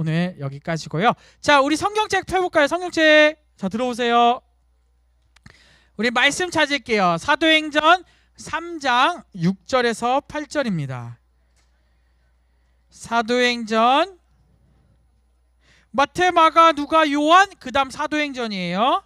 오늘 여기까지고요. 자, 우리 성경책 펴볼까요? 성경책 자 들어오세요. 우리 말씀 찾을게요. 사도행전 3장 6절에서 8절입니다. 사도행전 마태, 마가, 누가, 요한 그 다음 사도행전이에요.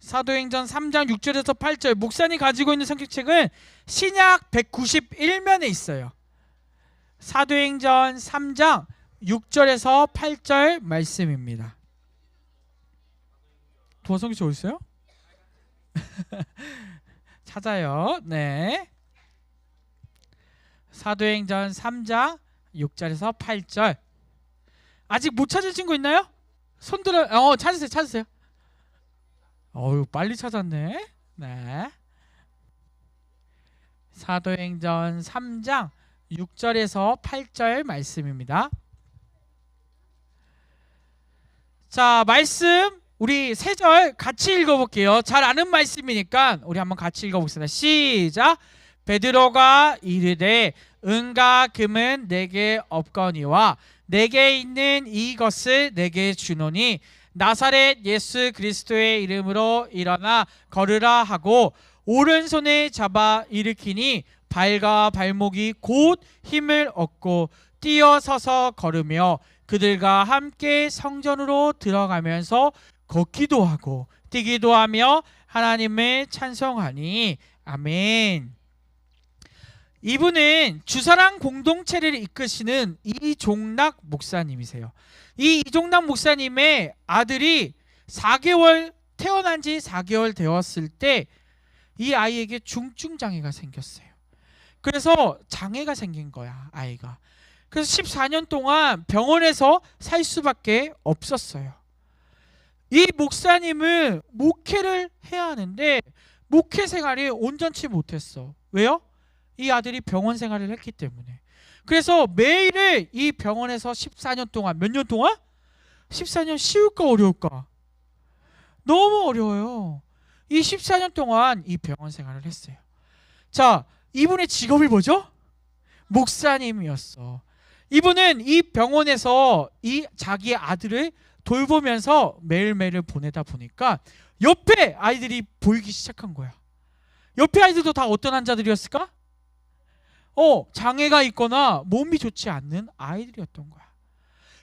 사도행전 3장 6절에서 8절 목사님 가지고 있는 성경책은 신약 191면에 있어요. 사도행전 3장 6절에서 8절 말씀입니다. 도성씨 어디 있어요? 찾아요. 네. 사도행전 3장 6절에서 8절. 아직 못 찾은 친구 있나요? 손 들어. 어, 찾으세요. 찾으세요. 어유, 빨리 찾았네. 네. 사도행전 3장 6절에서 8절 말씀입니다. 자, 말씀 우리 세 절 같이 읽어볼게요. 잘 아는 말씀이니까 우리 한번 같이 읽어보겠습니다. 시작. 베드로가 이르되 은과 금은 내게 없거니와 내게 있는 이것을 내게 주노니 나사렛 예수 그리스도의 이름으로 일어나 걸으라 하고 오른손에 잡아 일으키니 발과 발목이 곧 힘을 얻고 뛰어서서 걸으며 그들과 함께 성전으로 들어가면서 걷기도 하고 뛰기도 하며 하나님을 찬송하니 아멘. 이분은 주사랑 공동체를 이끄시는 이종락 목사님이세요. 이 이종락 목사님의 아들이 4개월 태어난 지 4개월 되었을 때 이 아이에게 중증 장애가 생겼어요. 그래서 장애가 생긴 거야, 아이가. 그래서 14년 동안 병원에서 살 수밖에 없었어요. 이 목사님은 목회를 해야 하는데 목회 생활이 온전치 못했어. 왜요? 이 아들이 병원 생활을 했기 때문에. 그래서 매일을 이 병원에서 14년 동안 몇 년 동안? 14년 쉬울까 어려울까? 너무 어려워요. 이 14년 동안 이 병원 생활을 했어요. 자, 이분의 직업이 뭐죠? 목사님이었어. 이분은 이 병원에서 이 자기의 아들을 돌보면서 매일매일 보내다 보니까 옆에 아이들이 보이기 시작한 거야. 옆에 아이들도 다 어떤 환자들이었을까? 어, 장애가 있거나 몸이 좋지 않는 아이들이었던 거야.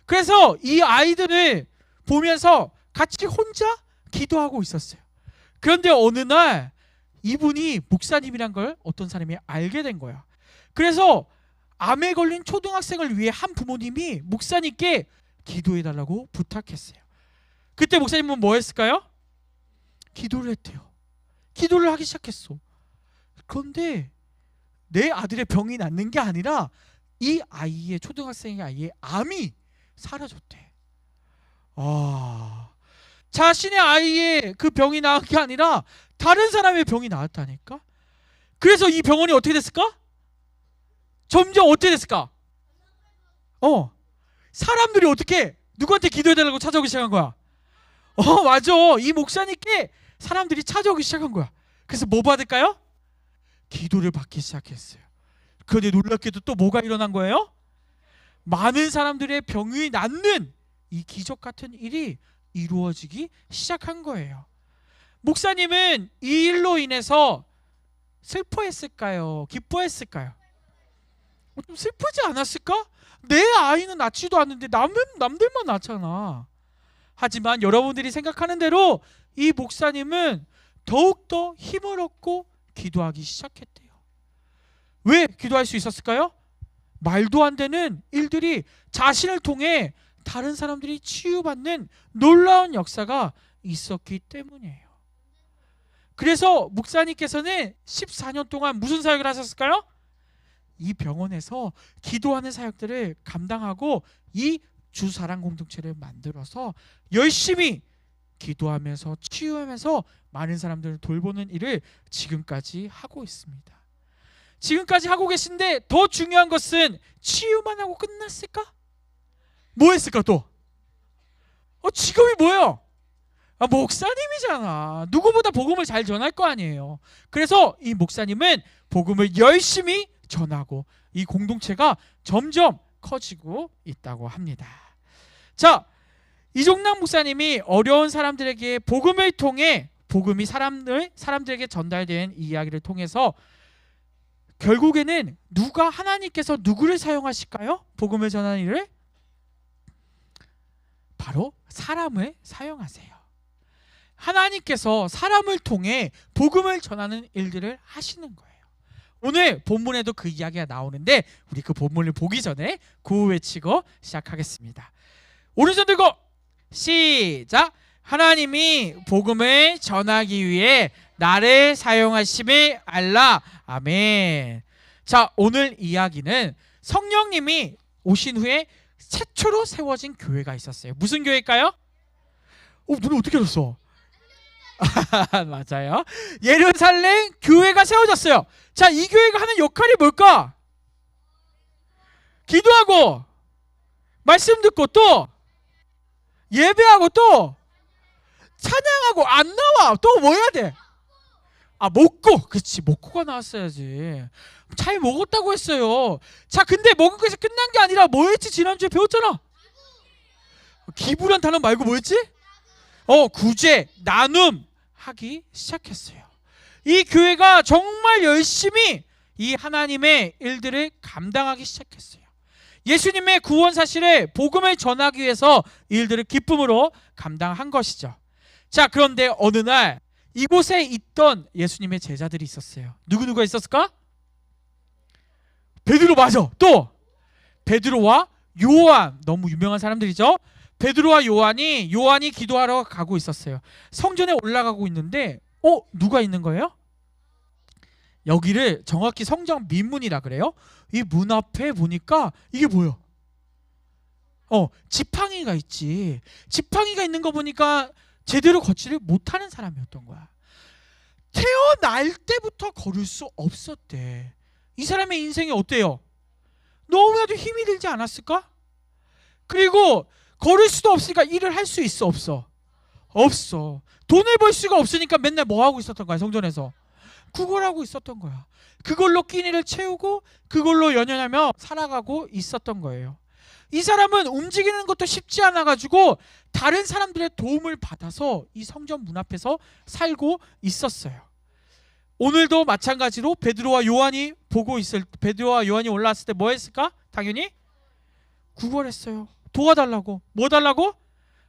그래서 이 아이들을 보면서 같이 혼자 기도하고 있었어요. 그런데 어느 날 이분이 목사님이란 걸 어떤 사람이 알게 된 거야. 그래서 암에 걸린 초등학생을 위해 한 부모님이 목사님께 기도해 달라고 부탁했어요. 그때 목사님은 뭐 했을까요? 기도를 했대요. 기도를 하기 시작했어. 그런데 내 아들의 병이 낫는 게 아니라 이 아이의 초등학생의 아이의 암이 사라졌대. 아, 자신의 아이의 그 병이 나은 게 아니라 다른 사람의 병이 나았다니까. 그래서 이 병원이 어떻게 됐을까? 점점 어떻게 됐을까? 어, 사람들이 어떻게 누구한테 기도해달라고 찾아오기 시작한 거야? 어, 맞아. 이 목사님께 사람들이 찾아오기 시작한 거야. 그래서 뭐 받을까요? 기도를 받기 시작했어요. 그런데 놀랍게도 또 뭐가 일어난 거예요? 많은 사람들의 병이 낫는 이 기적 같은 일이 이루어지기 시작한 거예요. 목사님은 이 일로 인해서 슬퍼했을까요? 기뻐했을까요? 어, 좀 슬프지 않았을까? 내 아이는 낳지도 않는데 남은 남들만 낳잖아. 하지만 여러분들이 생각하는 대로 이 목사님은 더욱더 힘을 얻고 기도하기 시작했대요. 왜 기도할 수 있었을까요? 말도 안 되는 일들이 자신을 통해 다른 사람들이 치유받는 놀라운 역사가 있었기 때문이에요. 그래서 목사님께서는 14년 동안 무슨 사역을 하셨을까요? 이 병원에서 기도하는 사역들을 감당하고 이 주사랑 공동체를 만들어서 열심히 기도하면서 치유하면서 많은 사람들을 돌보는 일을 지금까지 하고 있습니다. 지금까지 하고 계신데 더 중요한 것은 치유만 하고 끝났을까? 뭐 했을까 또? 어, 직업이 뭐예요? 아, 목사님이잖아. 누구보다 복음을 잘 전할 거 아니에요. 그래서 이 목사님은 복음을 열심히 전하고 이 공동체가 점점 커지고 있다고 합니다. 자, 이종남 목사님이 어려운 사람들에게 복음을 통해 복음이 사람들 사람들에게 전달된 이야기를 통해서 결국에는 누가 하나님께서 누구를 사용하실까요? 복음을 전하는 일을 바로 사람을 사용하세요. 하나님께서 사람을 통해 복음을 전하는 일들을 하시는 거예요. 오늘 본문에도 그 이야기가 나오는데 우리 그 본문을 보기 전에 구호 외치고 시작하겠습니다. 오른손 들고 시작. 하나님이 복음을 전하기 위해 나를 사용하심을 알라. 아멘. 자, 오늘 이야기는 성령님이 오신 후에 최초로 세워진 교회가 있었어요. 무슨 교회일까요? 어, 눈을 어떻게 알았어? 맞아요. 예루살렘 교회가 세워졌어요. 자, 이 교회가 하는 역할이 뭘까? 기도하고 말씀 듣고 또 예배하고 또 찬양하고 안 나와. 또 뭐 해야 돼? 아, 먹고. 그렇지. 먹고가 나왔어야지. 잘 먹었다고 했어요. 자, 근데 먹은 것이 끝난 게 아니라 뭐였지? 지난주에 배웠잖아. 기부란 단어 말고 뭐였지? 어, 구제, 나눔 하기 시작했어요. 이 교회가 정말 열심히 이 하나님의 일들을 감당하기 시작했어요. 예수님의 구원 사실을 복음을 전하기 위해서 이 일들을 기쁨으로 감당한 것이죠. 자, 그런데 어느 날 이곳에 있던 예수님의 제자들이 있었어요. 누구 누가 있었을까? 베드로 맞아. 또 베드로와 요한 너무 유명한 사람들이죠. 베드로와 요한이 요한이 기도하러 가고 있었어요. 성전에 올라가고 있는데 어 누가 있는 거예요? 여기를 정확히 성전 민문이라 그래요. 이 문 앞에 보니까 이게 뭐야? 어 지팡이가 있지. 지팡이가 있는 거 보니까 제대로 걷지를 못하는 사람이었던 거야. 태어날 때부터 걸을 수 없었대. 이 사람의 인생이 어때요? 너무나도 힘이 들지 않았을까? 그리고 걸을 수도 없으니까 일을 할 수 있어 없어? 없어. 돈을 벌 수가 없으니까 맨날 뭐 하고 있었던 거야 성전에서? 구걸하고 있었던 거야. 그걸로 끼니를 채우고 그걸로 연연하며 살아가고 있었던 거예요. 이 사람은 움직이는 것도 쉽지 않아 가지고 다른 사람들의 도움을 받아서 이 성전 문 앞에서 살고 있었어요. 오늘도 마찬가지로 베드로와 요한이 보고 있을 베드로와 요한이 올라왔을 때 뭐 했을까? 당연히 구걸했어요. 도와달라고. 뭐 달라고?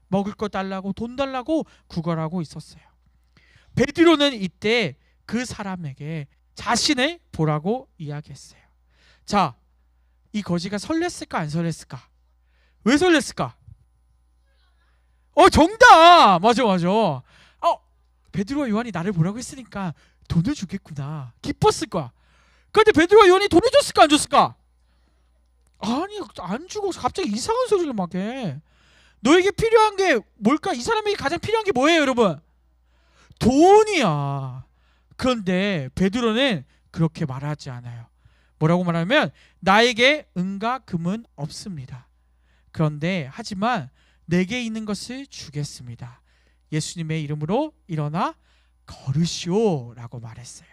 먹을 거 달라고 돈 달라고 구걸하고 있었어요. 베드로는 이때 그 사람에게 자신을 보라고 이야기했어요. 자, 이 거지가 설렜을까 안 설렜을까? 왜 설렜을까? 어 정답 맞아 맞아. 어 베드로와 요한이 나를 보라고 했으니까 돈을 주겠구나. 기뻤을 거야. 그런데 베드로와 요한이 돈을 줬을까 안 줬을까? 아니 안 주고 갑자기 이상한 소리를 막 해. 너에게 필요한 게 뭘까? 이 사람에게 가장 필요한 게 뭐예요, 여러분? 돈이야. 그런데 베드로는 그렇게 말하지 않아요. 뭐라고 말하면 나에게 은과 금은 없습니다. 그런데 하지만 내게 있는 것을 주겠습니다. 예수님의 이름으로 일어나 걸으시오라고 말했어요.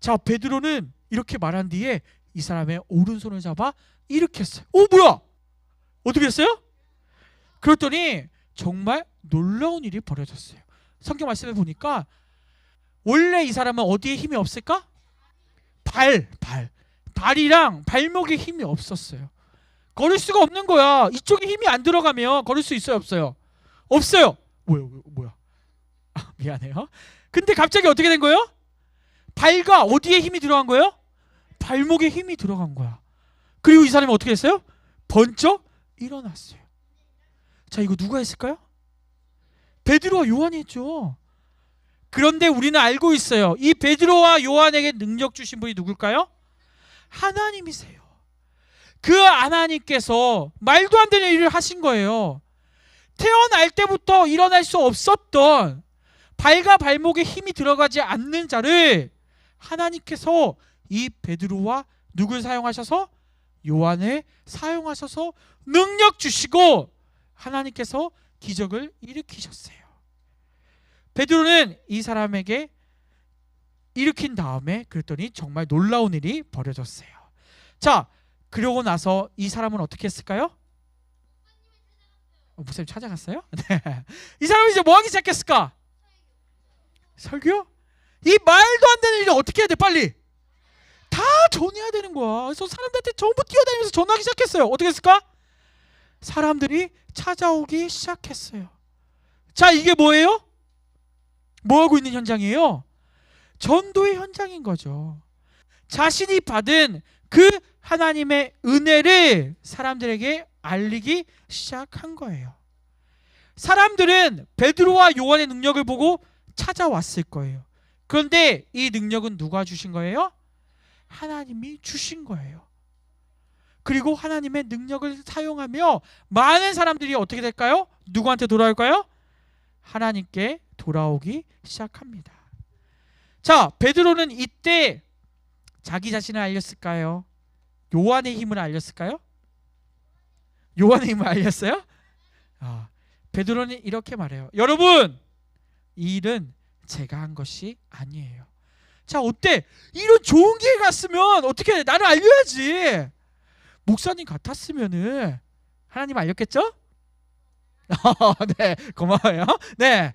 자, 베드로는 이렇게 말한 뒤에 이 사람의 오른손을 잡아 일으켰어요. 오 뭐야? 어떻게 했어요? 그랬더니 정말 놀라운 일이 벌어졌어요. 성경 말씀을 보니까 원래 이 사람은 어디에 힘이 없을까? 발, 발. 발이랑 발목에 힘이 없었어요. 걸을 수가 없는 거야. 이쪽에 힘이 안 들어가면 걸을 수 있어요, 없어요? 없어요. 뭐야, 뭐야? 아, 미안해요. 근데 갑자기 어떻게 된 거예요? 발과 어디에 힘이 들어간 거예요? 발목에 힘이 들어간 거야. 그리고 이 사람이 어떻게 했어요? 번쩍 일어났어요. 자, 이거 누가 했을까요? 베드로와 요한이 했죠. 그런데 우리는 알고 있어요. 이 베드로와 요한에게 능력 주신 분이 누굴까요? 하나님이세요. 그 하나님께서 말도 안 되는 일을 하신 거예요. 태어날 때부터 일어날 수 없었던 발과 발목에 힘이 들어가지 않는 자를 하나님께서 이 베드로와 누굴 사용하셔서 요한을 사용하셔서 능력 주시고 하나님께서 기적을 일으키셨어요. 베드로는 이 사람에게 일으킨 다음에 그랬더니 정말 놀라운 일이 벌어졌어요. 자, 그러고 나서 이 사람은 어떻게 했을까요? 어, 목사님 찾아갔어요? 네. 이 사람이 이제 뭐 하기 시작했을까? 설교? 이 말도 안 되는 일을 어떻게 해야 돼? 빨리. 다 전해야 되는 거야. 그래서 사람들한테 전부 뛰어다니면서 전하기 시작했어요. 어떻게 했을까? 사람들이 찾아오기 시작했어요. 자, 이게 뭐예요? 뭐 하고 있는 현장이에요? 전도의 현장인 거죠. 자신이 받은 그 하나님의 은혜를 사람들에게 알리기 시작한 거예요. 사람들은 베드로와 요한의 능력을 보고 찾아왔을 거예요. 그런데 이 능력은 누가 주신 거예요? 하나님이 주신 거예요. 그리고 하나님의 능력을 사용하며 많은 사람들이 어떻게 될까요? 누구한테 돌아올까요? 하나님께 돌아오기 시작합니다. 자, 베드로는 이때 자기 자신을 알렸을까요? 요한의 힘을 알렸을까요? 요한의 힘을 알렸어요? 아, 베드로는 이렇게 말해요. 여러분, 이 일은 제가 한 것이 아니에요. 자, 어때? 이런 좋은 기회 갔으면 어떻게 해? 나를 알려야지. 목사님 같았으면은 하나님 알렸겠죠? 네, 고마워요. 네.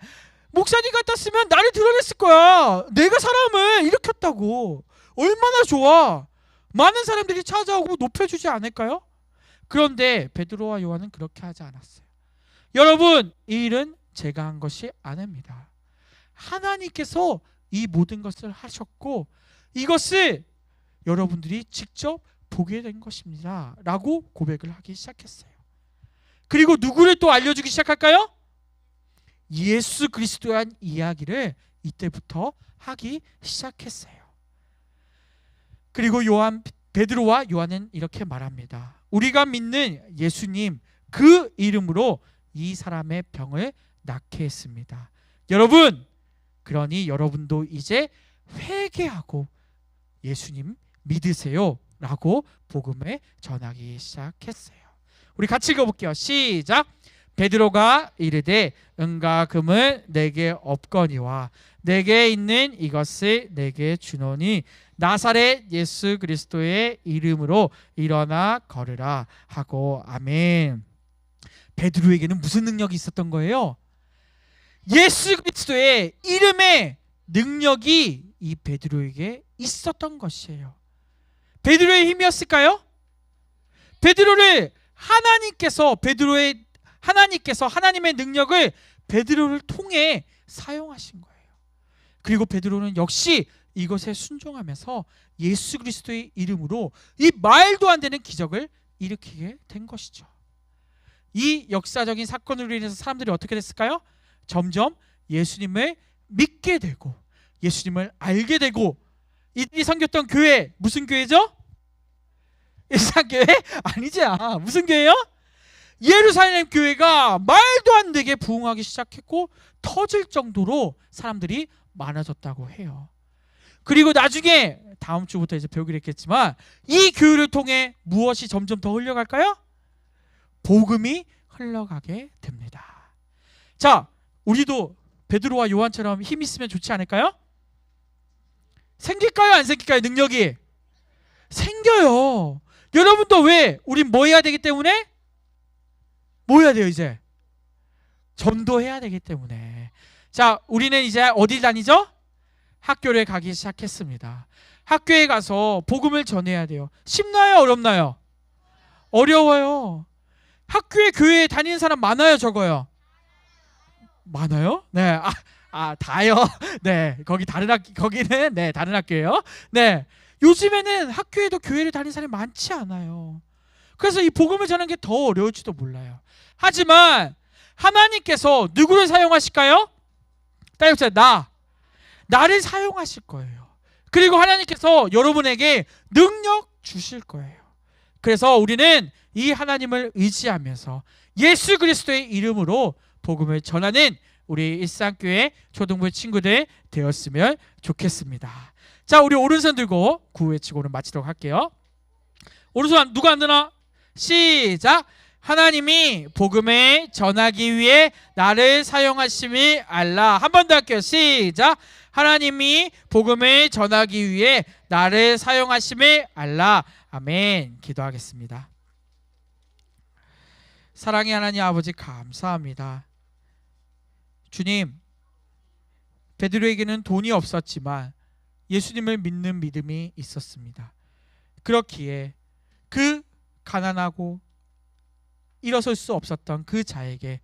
목사님 같았으면 나를 드러냈을 거야. 내가 사람을 일으켰다고. 얼마나 좋아. 많은 사람들이 찾아오고 높여주지 않을까요? 그런데 베드로와 요한은 그렇게 하지 않았어요. 여러분, 이 일은 제가 한 것이 아닙니다. 하나님께서 이 모든 것을 하셨고 이것을 여러분들이 직접 보게 된 것입니다. 라고 고백을 하기 시작했어요. 그리고 누구를 또 알려주기 시작할까요? 예수 그리스도에 한 이야기를 이때부터 하기 시작했어요. 그리고 요한 베드로와 요한은 이렇게 말합니다. 우리가 믿는 예수님 그 이름으로 이 사람의 병을 낫게 했습니다. 여러분, 그러니 여러분도 이제 회개하고 예수님 믿으세요 라고 복음을 전하기 시작했어요. 우리 같이 읽어볼게요. 시작. 베드로가 이르되 은과 금을 내게 없거니와 내게 있는 이것을 내게 주노니 나사렛 예수 그리스도의 이름으로 일어나 걸으라 하고 아멘. 베드로에게는 무슨 능력이 있었던 거예요? 예수 그리스도의 이름의 능력이 이 베드로에게 있었던 것이에요. 베드로의 힘이었을까요? 베드로를 하나님께서 베드로의 하나님께서 하나님의 능력을 베드로를 통해 사용하신 거예요. 그리고 베드로는 역시 이것에 순종하면서 예수 그리스도의 이름으로 이 말도 안 되는 기적을 일으키게 된 것이죠. 이 역사적인 사건으로 인해서 사람들이 어떻게 됐을까요? 점점 예수님을 믿게 되고 예수님을 알게 되고 이들이 섬겼던 교회 무슨 교회죠? 일산교회? 아니지 아, 무슨 교회요? 예루살렘 교회가 말도 안 되게 부흥하기 시작했고 터질 정도로 사람들이 많아졌다고 해요. 그리고 나중에 다음 주부터 이제 배우기로 했겠지만 이 교회를 통해 무엇이 점점 더 흘러갈까요? 복음이 흘러가게 됩니다. 자, 우리도 베드로와 요한처럼 힘 있으면 좋지 않을까요? 생길까요? 안 생길까요? 능력이 생겨요. 여러분도 왜 우린 뭐 해야 되기 때문에 뭐 해야 돼요 이제 전도해야 되기 때문에 자 우리는 이제 어디 다니죠? 학교를 가기 시작했습니다. 학교에 가서 복음을 전해야 돼요. 쉽나요? 어렵나요? 어려워요. 학교에 교회에 다니는 사람 많아요, 적어요? 많아요? 네. 아, 아 다요. 네. 거기 다른 학 거기는 네, 다른 학교예요. 네. 요즘에는 학교에도 교회를 다니는 사람이 많지 않아요. 그래서 이 복음을 전하는 게 더 어려울지도 몰라요. 하지만 하나님께서 누구를 사용하실까요? 따라해보세요. 나. 나를 사용하실 거예요. 그리고 하나님께서 여러분에게 능력 주실 거예요. 그래서 우리는 이 하나님을 의지하면서 예수 그리스도의 이름으로 복음을 전하는 우리 일상교회 초등부 친구들 되었으면 좋겠습니다. 자, 우리 오른손 들고 구호 외치고 오늘 마치도록 할게요. 오른손 누가 안 드나? 시작. 하나님이 복음을 전하기 위해 나를 사용하심을 알라. 한 번 더 할게요. 시작. 하나님이 복음을 전하기 위해 나를 사용하심을 알라. 아멘. 기도하겠습니다. 사랑의 하나님 아버지 감사합니다. 주님, 베드로에게는 돈이 없었지만 예수님을 믿는 믿음이 있었습니다. 그렇기에 그 가난하고 일어설 수 없었던 그 자에게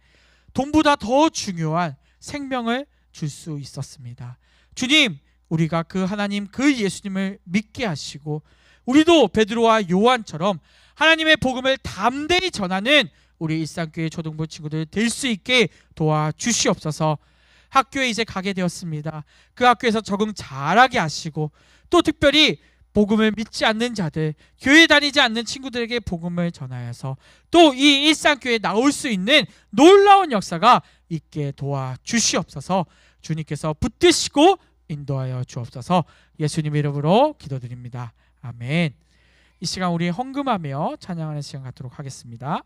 돈보다 더 중요한 생명을 줄 수 있었습니다. 주님, 우리가 그 하나님 그 예수님을 믿게 하시고 우리도 베드로와 요한처럼 하나님의 복음을 담대히 전하는 우리 일상교회 초등부 친구들 될 수 있게 도와 주시옵소서. 학교에 이제 가게 되었습니다. 그 학교에서 적응 잘하게 하시고 또 특별히 복음을 믿지 않는 자들, 교회 다니지 않는 친구들에게 복음을 전하여서 또 이 일상교회에 나올 수 있는 놀라운 역사가 있게 도와 주시옵소서. 주님께서 붙드시고 인도하여 주옵소서. 예수님 이름으로 기도드립니다. 아멘. 이 시간 우리 헌금하며 찬양하는 시간 갖도록 하겠습니다.